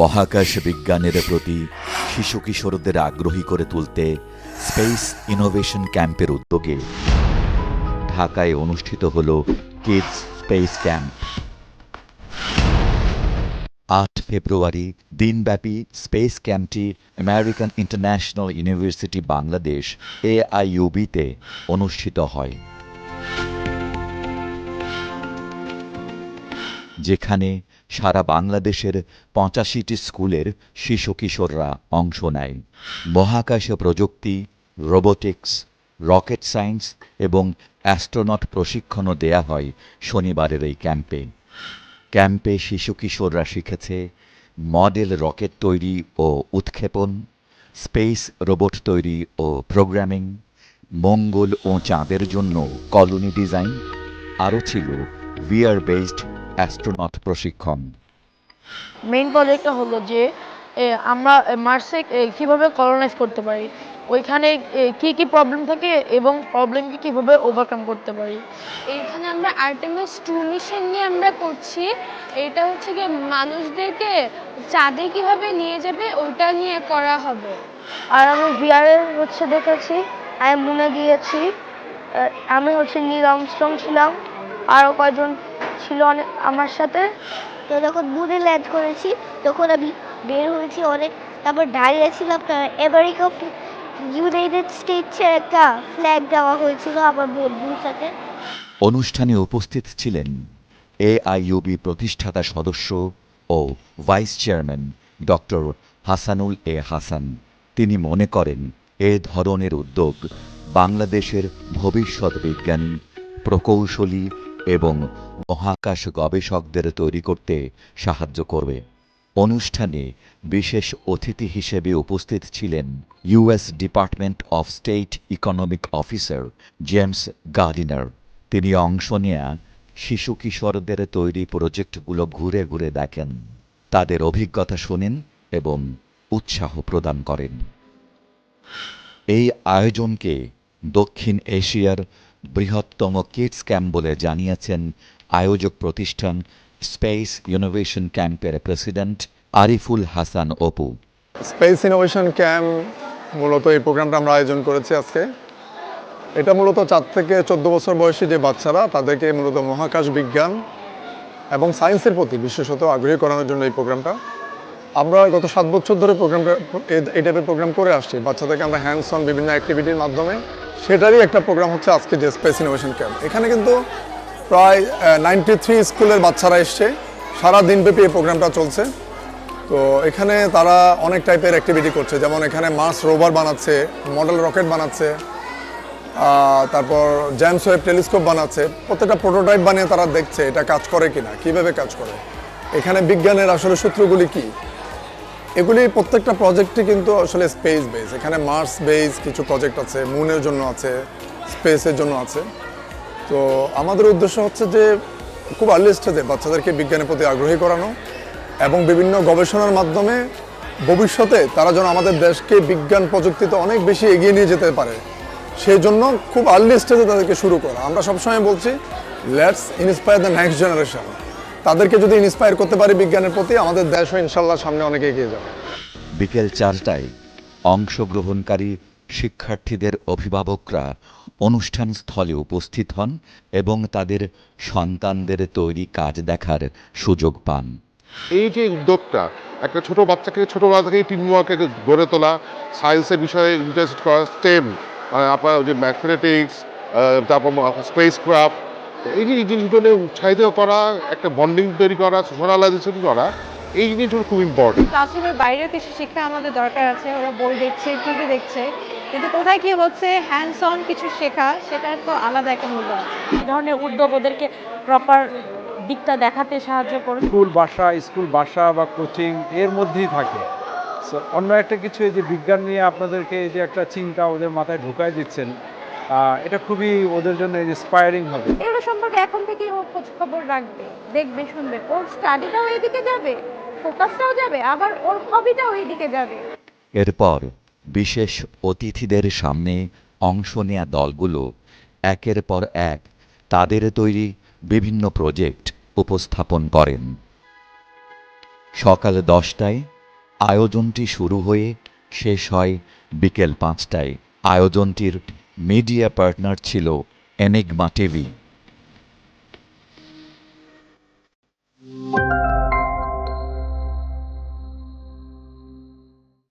মহাকাশ বিজ্ঞানের প্রতি শিশু কিশোরদের আগ্রহী করে তুলতে স্পেস ইনোভেশন ক্যাম্পের উদ্যোগে ঢাকায় অনুষ্ঠিত হল কিডস স্পেস ক্যাম্প। আট ফেব্রুয়ারি দিনব্যাপী স্পেস ক্যাম্পটি আমেরিকান ইন্টারন্যাশনাল ইউনিভার্সিটি বাংলাদেশ এআইইউবিতে অনুষ্ঠিত হয়। যেখানে সারা বাংলাদেশের পঁচাশিটি স্কুলের শিশু কিশোররা অংশ নেয়। মহাকাশ প্রযুক্তি, রোবোটিক্স, রকেট সায়েন্স এবং অ্যাস্ট্রোনট প্রশিক্ষণও দেয়া হয় শনিবারের এই ক্যাম্পে। ক্যাম্পে শিশু কিশোররা শিখেছে মডেল রকেট তৈরি ও উৎক্ষেপণ, স্পেস রোবট তৈরি ও প্রোগ্রামিং, মঙ্গল ও চাঁদের জন্য কলোনি ডিজাইন, আরও ছিল ভিআর বেসড অ্যাস্ট্রোনট প্রশিক্ষণ। মেইন প্রজেক্টটা হলো যে আমরা মার্সে কীভাবে কলোনাইজ করতে পারি? ওইখানে কি কি প্রবলেম থাকে এবং প্রবলেমকে কীভাবে ওভারকাম করতে পারি? এইখানে আমরা আর্টেমিস টু মিশন নিয়ে আমরা করছি। এটা হচ্ছে গিয়ে মানুষদেরকে চাঁদে কীভাবে নিয়ে যাবে ওইটা নিয়ে করা হবে। আর আমি বিয়ারের হচ্ছে দেখেছি আমি মুনে গিয়েছি। আমি হচ্ছে নীল আমস্ট্রং ছিলাম। আরও কয়জন ছিল অনেক আমার সাথে। তো যখন মুনে ল্যান্ড করেছি, তখন আমি বের হয়েছি অনেক তারপর দাঁড়িয়েছিলাম আমেরিকা ইউনাইটেড স্টেটসের একটা ফ্ল্যাগ দেওয়া হয়েছিল আমার বন্ধুর সাথে। অনুষ্ঠানে উপস্থিত ছিলেন এআইইউবি প্রতিষ্ঠাতা সদস্য ও vice chairman doctor Hasanul A Hasan. তিনি মনে করেন, এ ধরনের উদ্যোগ বাংলাদেশের ভবিষ্যৎ বিজ্ঞানী, প্রকৌশলী এবং মহাকাশ গবেষকদের তৈরি করতে সাহায্য করবে। অনুষ্ঠানে বিশেষ অতিথি হিসেবে উপস্থিত ছিলেন US department of state economic officer James Gardiner. তিনি অংশ নেয়া শিশু কিশোরদের তৈরি প্রজেক্টগুলো ঘুরে ঘুরে দেখেন। তাদের অভিজ্ঞতা শোনেন এবং উৎসাহ প্রদান করেন। এই আয়োজনকে দক্ষিণ এশিয়ার বৃহত্তম কিডস ক্যাম্প বলে জানিয়েছেন আয়োজক প্রতিষ্ঠান স্পেস ইনোভেশন ক্যাম্পের president Ariful Hasan Apu. Space innovation camp মূলত এই প্রোগ্রামটা আমরা আয়োজন করেছি আজকে। এটা মূলত চার থেকে চোদ্দ বছর বয়সী যে বাচ্চারা, তাদেরকে মূলত মহাকাশ বিজ্ঞান এবং সায়েন্সের প্রতি বিশেষত আগ্রহী করানোর জন্য এই প্রোগ্রামটা। আমরা গত সাত বছর ধরে প্রোগ্রামটা এই- টাইপের প্রোগ্রাম করে আসছি। বাচ্চাদেরকে আমরা হ্যান্ডস অন বিভিন্ন অ্যাক্টিভিটির মাধ্যমে সেটারই একটা প্রোগ্রাম হচ্ছে আজকে যে স্পেস ইনোভেশন ক্যাম্প এখানে কিন্তু প্রায় নাইনটি থ্রি স্কুলের বাচ্চারা এসছে। সারা দিনব্যাপী এই প্রোগ্রামটা চলছে। তো এখানে তারা অনেক টাইপের অ্যাক্টিভিটি করছে। যেমন এখানে মাস রোভার বানাচ্ছে মডেল রকেট বানাচ্ছে তারপর জেমস ওয়েব টেলিস্কোপ বানাচ্ছে। প্রত্যেকটা প্রোটোটাইপ বানিয়ে তারা দেখছে এটা কাজ করে কিনা, কীভাবে কাজ করে। এখানে বিজ্ঞানের আসলে সূত্রগুলি কি? এগুলি প্রত্যেকটা প্রজেক্টই কিন্তু আসলে স্পেস বেস এখানে মার্স বেস কিছু প্রজেক্ট আছে মুনের জন্য আছে স্পেসের জন্য আছে। তো আমাদের উদ্দেশ্য হচ্ছে যে খুব আর্লি স্টেজে বাচ্চাদেরকে বিজ্ঞানের প্রতি আগ্রহী করানো এবং বিভিন্ন গবেষণার মাধ্যমে ভবিষ্যতে তারা যেন আমাদের দেশকে বিজ্ঞান প্রযুক্তিতে অনেক বেশি এগিয়ে নিয়ে যেতে পারে। সেই জন্য খুব আর্লি স্টেজে তাদেরকে শুরু করা। আমরা সবসময় বলছি let's inspire the next generation তাদেরকে যদি ইন্সপায়ার করতে পারি বিজ্ঞানের প্রতি আমাদের দেশও ইনশাল্লাহ সামনে অনেক এগিয়ে যাবে। বিকেল চারটায় অংশগ্রহণকারী শিক্ষার্থীদের অভিভাবকরা অনুষ্ঠান স্থলে উপস্থিত হন এবং তাদের সন্তানদের তৈরি কাজ দেখার সুযোগ পান। এই যে উদ্যোগটা একটা ছোট বাচ্চাকে ছোটবেলা থেকেই টিম ওয়ার্কে গড়ে তোলা সায়েন্সের বিষয়ে ইন্টারেস্ট করা স্টেম আপনার ওই যে ম্যাথমেটিক্স তারপর স্পেস ক্রাফট এই যে এই জিনিসগুলো উৎসাহিত করা একটা বন্ডিং তৈরি করা সোশ্যালাইজেশন করা এই জিনিসগুলো খুব ইম্পর্টেন্ট ক্লাসরুমের বাইরেও কিছু শিক্ষা আমাদের দরকার আছে ওরা বই দেখছে টিভি দেখছে কিন্তু কোথায় কি হচ্ছে হ্যান্ডস অন কিছু শেখা সেটার তো আলাদা একটা মূল্য আছে। এই ধরনের উদ্যোগ ওদেরকে প্রপার দিকটা দেখাতে সাহায্য করে স্কুল বাসা স্কুল বাসা বা কোচিং এর মধ্যেই থাকে। সো অন্য একটা কিছু এই যে বিজ্ঞান নিয়ে আপনাদেরকে এই যে একটা চিন্তা ওদের মাথায় ঢুকাই দিচ্ছেন এটা খুবই ওদের জন্য ইন্সপায়ারিং হবে। এগুলো সম্পর্কে এখন থেকে ও খোঁজ খবর রাখবে দেখবে শুনবে। ওর স্টাডিটাও এইদিকে যাবে ফোকাসটাও যাবে আবার ওর হবিটাও এইদিকে যাবে। এরপর বিশেষ অতিথিদের সামনে অংশ নেয়া দলগুলো একের পর এক তাদের তৈরি বিভিন্ন প্রজেক্ট উপস্থাপন করেন। সকাল দশটায় আয়োজনটি শুরু হয়ে শেষ হয় বিকেল পাঁচটায়। আয়োজনটির মিডিয়া পার্টনার ছিল এনিগমা টিভি